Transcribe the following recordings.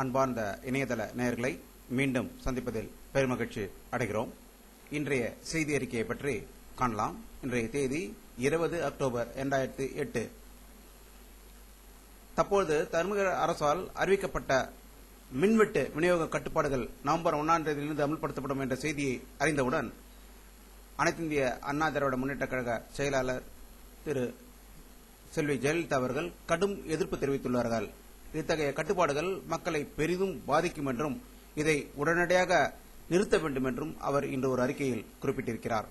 அன்பார்ந்த இணையதள நேயர்களை மீண்டும் சந்திப்பதில் பெருமகிழ்ச்சி அடைகிறோம். இன்றைய செய்தி அறிக்கையை பற்றி காணலாம். இன்றைய தேதி இருபது அக்டோபர் இரண்டாயிரத்தி எட்டு. தற்போது தமிழக அரசால் அறிவிக்கப்பட்ட மின்வெட்டு விநியோக கட்டுப்பாடுகள் நவம்பர் ஒன்றாம் தேதியிலிருந்து அமல்படுத்தப்படும் என்ற செய்தியை அறிந்தவுடன் அனைத்து இந்திய அண்ணா திராவிட முன்னேற்ற கழக செயலாளர் திரு செல்வி ஜெயலலிதா அவர்கள் கடும் எதிர்ப்பு தெரிவித்துள்ளார்கள். இத்தகைய கட்டுப்பாடுகள் மக்களை பெரிதும் பாதிக்கும் என்றும் இதை உடனடியாக நிறுத்த வேண்டும் என்றும் அவர் இன்று ஒரு அறிக்கையில் குறிப்பிட்டிருக்கிறார்.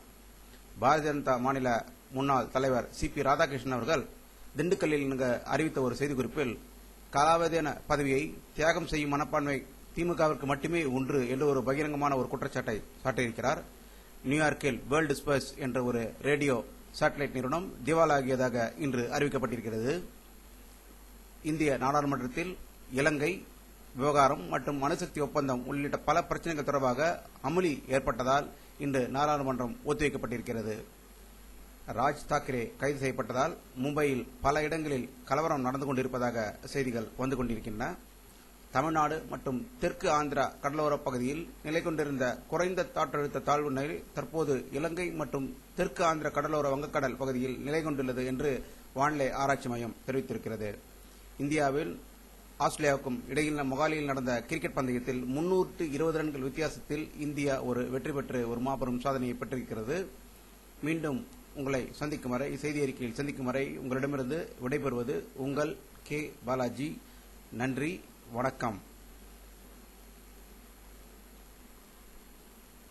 பாரதிய ஜனதா மாநில முன்னாள் தலைவர் சி பி ராதாகிருஷ்ணன் அவர்கள் திண்டுக்கல்லில் இங்கு அறிவித்த ஒரு செய்திக்குறிப்பில் காலாவதியான பதவியை தியாகம் செய்யும் மனப்பான்மை திமுகவிற்கு மட்டுமே ஒன்று என்று ஒரு பகிரங்கமான ஒரு குற்றச்சாட்டை சாட்டியிருக்கிறார். நியூயார்க்கில் வேர்ல்டு ஸ்பேஸ் என்ற ஒரு ரேடியோ சேட்டலைட் நிறுவனம் திவாலாகியதாக இன்று அறிவிக்கப்பட்டிருக்கிறது. இந்திய நாடாளுமன்றத்தில் இலங்கை விவகாரம் மற்றும் அணுசக்தி ஒப்பந்தம் உள்ளிட்ட பல பிரச்சனைகள் தொடர்பாக அமளி ஏற்பட்டதால் இன்று நாடாளுமன்றம் ஒத்திவைக்கப்பட்டிருக்கிறது. ராஜ் தாக்கரே கைது செய்யப்பட்டதால் மும்பையில் பல இடங்களில் கலவரம் நடந்து கொண்டிருப்பதாக செய்திகள் வந்து கொண்டிருக்கின்றன. தமிழ்நாடு மற்றும் தெற்கு ஆந்திரா கடலோரப் பகுதியில் நிலை கொண்டிருந்த குறைந்த காற்றழுத்த தாழ்வு நிலை தற்போது இலங்கை மற்றும் தெற்கு ஆந்திர கடலோர வங்கக்கடல் பகுதியில் நிலை கொண்டுள்ளது என்று வானிலை ஆராய்ச்சி மையம் தெரிவித்திருக்கிறது. இந்தியாவில் ஆஸ்திரேலியாவுக்கும் இடையில் மொகாலியில் நடந்த கிரிக்கெட் பந்தயத்தில் முன்னூற்று இருபது ரன்கள் வித்தியாசத்தில் இந்தியா ஒரு வெற்றி பெற்று ஒரு மாபெரும் சாதனையை பெற்றிருக்கிறது. மீண்டும் உங்களை சந்திக்கும் வரை செய்தி அறிக்கையில் சந்திக்கும் வரை உங்களிடமிருந்து விடைபெறுவது உங்கள் கே. பாலாஜி. நன்றி வணக்கம்.